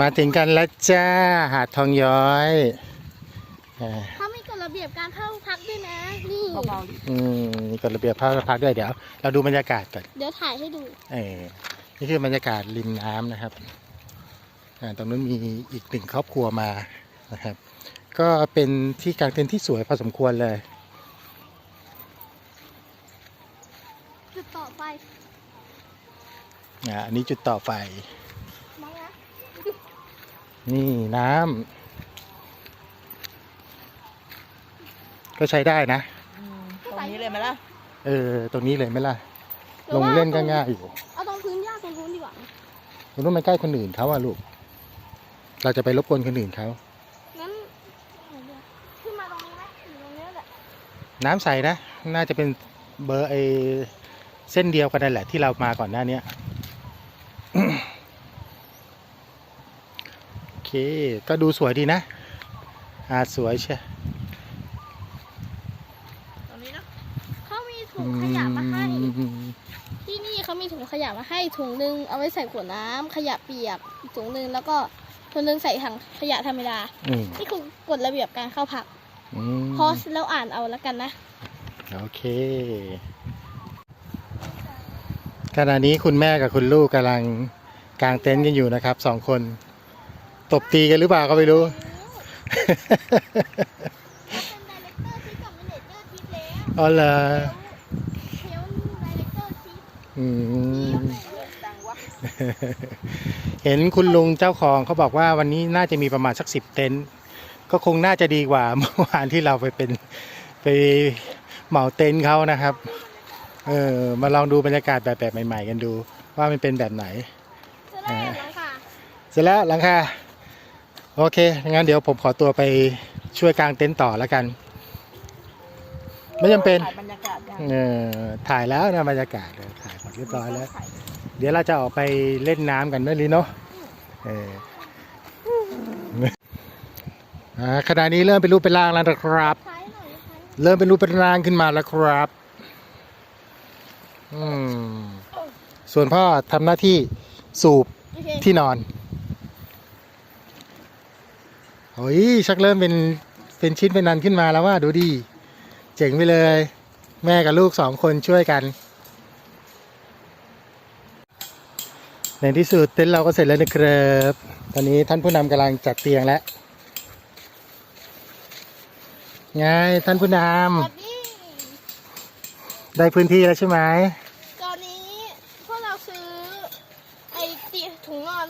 มาถึงกันแล้วจ้า หาดทองย้อยอ่าเขามีกฎระเบียบการเข้าพักด้วยนะ นี่เบาๆดิอืมมีกฎระเบียบภาคพักด้วยเดี๋ยว เราดูบรรยากาศก่อน เดี๋ยวถ่ายให้ดู เออนี่คือบรรยากาศริมน้ำนะครับอ่าตรงนู้นมีอีกหนึ่งครอบครัวมานะครับ ก็เป็นที่กางเต็นท์ที่สวยพอสมควรเลยจุดต่อไปอ่าอันนี้จุดต่อไปมองนะ นี่น้ำก็ใช้ได้นะ อืมตรงนี้เลยไหมล่ะ เออ ตรงนี้เลยไหมล่ะหรือลงว่าเล่นก็ง่ายอยู่เอาตรงพื้นหญ้าตรงนู้นดีกว่าตรงนู้นมันใกล้คนอื่นเขาอะลูก เราจะไปรบกวนคนอื่นเขา งั้นเอาเดี๋ยวขึ้นมาตรงนี้ไหมหรือตรงนี้แหละน้ำใสนะ น่าจะเป็นเบอร์ไอเส้นเดียวกันนั่นแหละที่เรามาก่อนหน้าเนี้ยโอ เคก็ดูสวยดีนะอาสวยใช่ตรงนี้เนาะเขามีถุงขยะมาให้อืมที่นี่เขามีถุงขยะมาให้ถุงหนึงเอาไว้ใส่ขวดน้ำขยะเปียกอีกถุงหนึงแล้วก็ถุงหนึงใส่ถังขยะธรรมดา อืมนี่คือกฎระเบียบการเข้าพักอืมพอแล้วอ่านเอาแล้วกันนะ โอเค ขณะนี้คุณแม่กับคุณลูกกำลังกางเต็นท์กันอยู่นะครับสองคน ตบตีกันหรือเปล่าก็ไม่รู้เขาเป็นดีเรคเตอร์ทิปกับเมเนเจอร์ทิปแล้วอ๋อเหรอเทลดีเรคเตอร์ทิปอืมเยอะจังวะเห็นคุณลุงเจ้าของเขาบอกว่าวันนี้น่าจะมีประมาณสักสิบเต็นท์ก็คงน่าจะดีกว่าเมื่อวานที่เราไปเป็นไปเหมาเต็นท์เขานะครับ เออมาลองดูบรรยากาศแบบแบบใหม่ ๆ กันดู ว่ามันเป็นแบบไหนจะได้เห็นแล้วค่ะเสร็จแล้วหลังคา โอเค งั้นเดี๋ยวผมขอตัวไปช่วยกางเต็นท์ต่อแล้วกัน ไม่จำเป็น ถ่ายบรรยากาศยังเออถ่ายแล้วนะบรรยากาศเลยถ่ายหมดเรียบร้อยแล้วถ่ายเดี๋ยวเราจะออกไปเล่นน้ำกันเมื่อลีเนาะเอออ่าขณะนี้เริ่มเป็นรูปเป็นร่างแล้วนะครับใช้หน่อยใช้เริ่มเป็นรูปเป็นร่างขึ้นมาแล้วครับอืมส่วนพ่อทำหน้าที่สูบโอเคที่นอน โอ้ยชักเริ่มเป็นเป็นชิ้นเป็นนันขึ้นมาแล้วว่าดูดิเจ๋งไปเลย แม่กับลูกสองคนช่วยกัน ในที่สุดเต็นท์เราก็เสร็จแล้วนะครับตอนนี้ท่านผู้นำกำลังจัดเตียงแล้วไงท่านผู้นสวัสดีำได้พื้นที่แล้วใช่ไหมใ